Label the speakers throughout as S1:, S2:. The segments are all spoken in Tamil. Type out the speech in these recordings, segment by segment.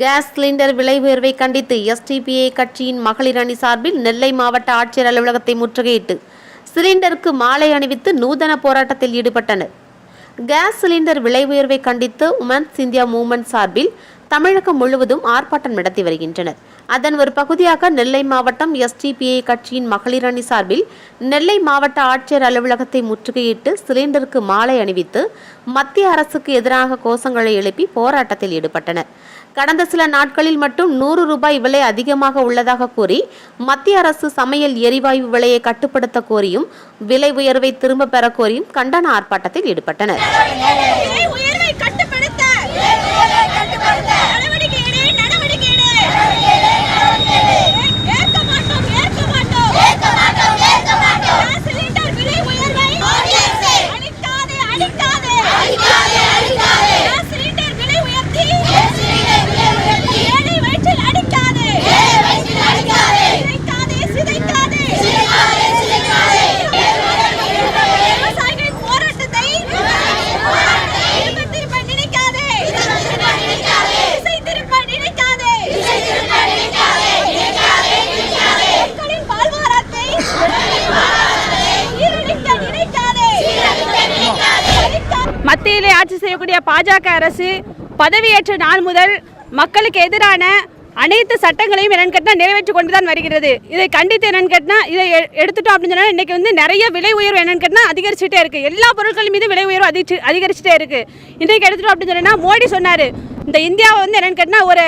S1: கேஸ் சிலிண்டர் விலை உயர்வை கண்டித்து எஸ்டிபிஐ கட்சியின் மகளிர் அணி சார்பில் நெல்லை மாவட்ட ஆட்சியர் அலுவலகத்தை முற்றுகையிட்டு சிலிண்டருக்கு மாலை அணிவித்து நூதன போராட்டத்தில் ஈடுபட்டனர். கேஸ் சிலிண்டர் விலை உயர்வை கண்டித்து உமன்ஸ் இந்தியா மூவ்மெண்ட் சார்பில் தமிழகம் முழுவதும் ஆர்ப்பாட்டம் நடத்தி வருகின்றனர். அதன் ஒரு பகுதியாக நெல்லை மாவட்டம் எஸ்டிபிஐ கட்சியின் மகளிர் அணி சார்பில் நெல்லை மாவட்ட ஆட்சியர் அலுவலகத்தை முற்றுகையிட்டு சிலிண்டருக்கு மாலை அணிவித்து மத்திய அரசுக்கு எதிராக கோஷங்களை எழுப்பி போராட்டத்தில் ஈடுபட்டனர். கடந்த சில நாட்களில் மட்டும் நூறு ரூபாய் விலை அதிகமாக உள்ளதாக கூறி மத்திய அரசு சமையல் எரிவாயு விலையை கட்டுப்படுத்த கோரியும் விலை உயர்வை திரும்ப பெற கோரியும் கண்டன ஆர்ப்பாட்டத்தில் ஈடுபட்டனர்
S2: விலை உயர்வை கட்டுப்படுத்த நடவடிக்கை எடு, நடவடிக்கை எடு. ஏற்க மாட்டோம், ஏற்க மாட்டோம். கேஸ் சிலிண்டர் விலை உயர்வை அழிக்காதே, அழிக்காதே. கேஸ் சிலிண்டர் விலை உயர்த்தி ஏழை வயிற்றில் அடிக்காதே. சிதைக்காதே, சிதைக்காதே. விவசாயிகளின் போராட்டத்தை திரும்ப திரும்ப நினைக்காதே திசை திரும்ப நினைக்காதே மக்களின் வாழ்வாதாரத்தை சீரழிக்க நினைக்காதே சலிக்க-
S3: மத்தியிலே ஆட்சி செய்யக்கூடிய பாஜக அரசு பதவியேற்ற நாள் முதல் மக்களுக்கு எதிரான அனைத்து சட்டங்களையும் என்னன்னு கேட்டால் நிறைவேற்றி கொண்டு தான் வருகிறது. இதை கண்டித்து என்னன்னு கேட்டால் இதை எ- எடுத்துட்டோம் அப்படின்னு சொன்னால் இன்றைக்கி வந்து நிறைய விலை உயர்வு என்னன்னு கேட்டால் அதிகரிச்சுட்டே இருக்குது எல்லா பொருட்கள் மீது விலை உயர்வு அதிகரிச்சு அதிகரிச்சுட்டே இருக்குது இன்றைக்கு எடுத்துட்டோம் அப்படின்னு சொன்னால் மோடி சொன்னார் இந்த இந்தியாவை வந்து என்னன்னு கேட்டால் ஒரு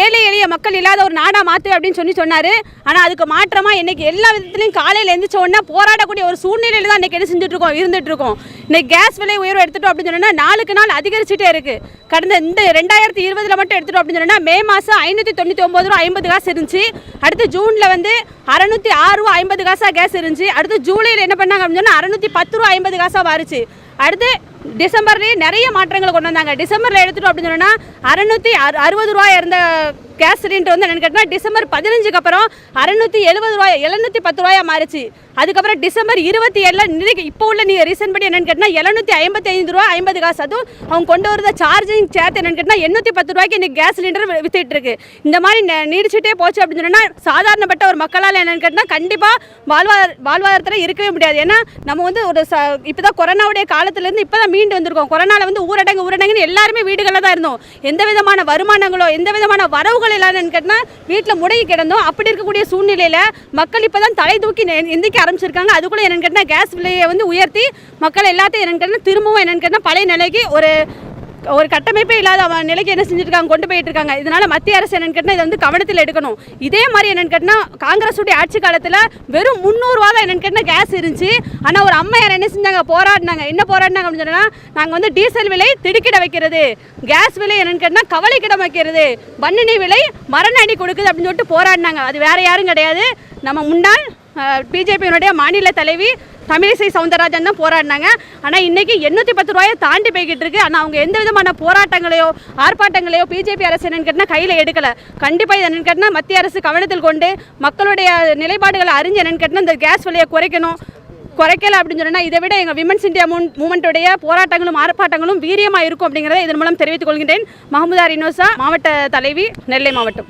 S3: ஏழை எளிய மக்கள் இல்லாத ஒரு நாடாக மாற்று அப்படின்னு சொல்லி சொன்னார். ஆனால் அதுக்கு மாற்றமாக இன்னைக்கு எல்லா விதத்துலையும் காலையில் எழுந்திரிச்ச உடனே போராடக்கூடிய ஒரு சூழ்நிலையில் தான் இன்றைக்கி என்ன செஞ்சுட்ருக்கோம் இருந்துகிட்ருக்கோம் இருந்துட்டு கேஸ் விலை உயர்வு எடுத்துட்டோம் அப்படின்னு சொன்னால் நாளுக்கு நாள் அதிகரிச்சுட்டே இருக்குது கடந்த இந்த ரெண்டாயிரத்தி இருபதில் மட்டும் எடுத்துட்டோம் அப்படின்னு சொன்னால் மே மாதம் ஐநூற்றி தொண்ணூற்றி ஒம்பது ரூபா ஐம்பது காசு இருந்துச்சு. அடுத்து ஜூனில் வந்து அறநூற்றி ஆறு ரூபா ஐம்பது காசாக கேஸ் இருந்துச்சு. அடுத்து ஜூலையில் என்ன பண்ணாங்க அப்படின்னு சொன்னால் அறநூற்றி பத்து ரூபா ஐம்பது காசாக மாறுச்சு. அடுத்து டிசம்பர்லேயே நிறைய மாற்றங்கள் கொண்டு வந்தாங்க. டிசம்பரில் எடுத்துட்டோம் அப்படின்னு சொன்னால் அறநூற்றி அறுபது ரூபாய் இருந்த கேஸ் சிலிண்டர் வந்து என்னென்னு கேட்டால் டிசம்பர் பதினஞ்சுக்கு அப்புறம் அறநூற்றி எழுபது ரூபாய் எழுநூற்றி பத்து ரூபாயா மாறிச்சு. அதுக்கப்புறம் டிசம்பர் இருபத்தி ஏழில் நினைக்க இப்போ உள்ள நீங்கள் ரீசன் படி என்னென்னு கேட்டால் எழுநூற்றி ஐம்பத்தி ஐந்து ரூபா ஐம்பது காசு. அதுவும் அவங்க கொண்டு வரத சார்ஜிங் சேர்த்து என்னென்னு கேட்டால் எண்ணூற்றி பத்து ரூபாய்க்கு இன்றைக்கி கேஸ் சிலிண்டர் வித்துட்டு இருக்கு. இந்த மாதிரி நீடிச்சுட்டே போச்சு அப்படின்னு சொன்னால் சாதாரணப்பட்ட ஒரு மக்களால் என்னென்னு கேட்டால் கண்டிப்பாக வாழ்வாதார வாழ்வாதாரத்தில் இருக்கவே முடியாது. ஏன்னா நம்ம வந்து ஒரு ச இப்போ தான் கொரோனாவுடைய காலத்துலேருந்து இப்போ தான் மீண்டு வந்திருக்கோம். கொரோனாவில் வந்து ஊரடங்கு ஊரடங்குன்னு எல்லாருமே வீடுகளில் தான் இருந்தோம். எந்த விதமான வருமானங்களோ எந்த விதமான வரவுகள் இல்லாதன்னு கேட்டால் வீட்டில் முடங்கி கிடந்தோம். அப்படி இருக்கக்கூடிய சூழ்நிலையில் மக்கள் இப்போ தான் தலை தூக்கி எந்திக்க ஆரம்பிச்சிருக்காங்க. அதுக்குள்ளே என்னென்னு கேட்டால் கேஸ் விலையை வந்து உயர்த்தி மக்கள் எல்லாத்தையும் என்னென்னு கேட்டால் திரும்பவும் என்னென்னு கேட்டால் பழைய நிலைக்கு ஒரு ஒரு கட்டமைப்பே இல்லாத அவன் நிலைக்கு என்ன செஞ்சுருக்காங்க கொண்டு போயிட்டு இருக்காங்க. இதனால மத்திய அரசு என்னன்னு கேட்டால் இதை வந்து கவனத்தில் எடுக்கணும். இதே மாதிரி என்னன்னு கேட்டால் காங்கிரஸுடைய ஆட்சி காலத்தில் வெறும் முந்நூறுரூவா தான் என்னன்னு கேட்டால் கேஸ் இருந்துச்சு. ஆனால் ஒரு அம்மையார் என்ன செஞ்சாங்க போராடினாங்க. என்ன போராடினாங்க அப்படின்னு சொன்னால் நாங்கள் வந்து டீசல் விலை திடுக்கிட வைக்கிறது. கேஸ் விலை என்னன்னு கேட்டால் கவலைக்கிடம் வைக்கிறது. பண்ணணி விலை மரண அடி கொடுக்குது அப்படின்னு சொல்லிட்டு போராடினாங்க. அது வேற யாரும் கிடையாது. நம்ம முன்னாள் பிஜேபியினுடைய மாநில தலைவி தமிழிசை சவுந்தரராஜன் தான் போராடினாங்க. ஆனால் இன்னைக்கு எண்ணூற்றி பத்து ரூபாயை தாண்டி போய்கிட்டு இருக்கு. ஆனால் அவங்க எந்த விதமான போராட்டங்களையோ ஆர்ப்பாட்டங்களையோ பிஜேபி அரசு என்னன்னு கேட்டால் கையில் எடுக்கலை. கண்டிப்பாக இது என்னன்னு கேட்டால் மத்திய அரசு கவனத்தில் கொண்டு மக்களுடைய நிலைப்பாடுகளை அறிஞ்சு என்னன்னு கேட்டால் இந்த கேஸ் விலையை குறைக்கணும். குறைக்கல அப்படின்னு சொன்னால் இதை விட எங்கள் விமன்ஸ் இந்தியா மூன் மூமெண்ட்டுடைய போராட்டங்களும் ஆர்ப்பாட்டங்களும் வீரியமாக இருக்கும் அப்படிங்கிறத இதன் மூலம் தெரிவித்துக் கொள்கின்றேன். மஹமுதா இனோசா மாவட்ட தலைவி நெல்லை மாவட்டம்.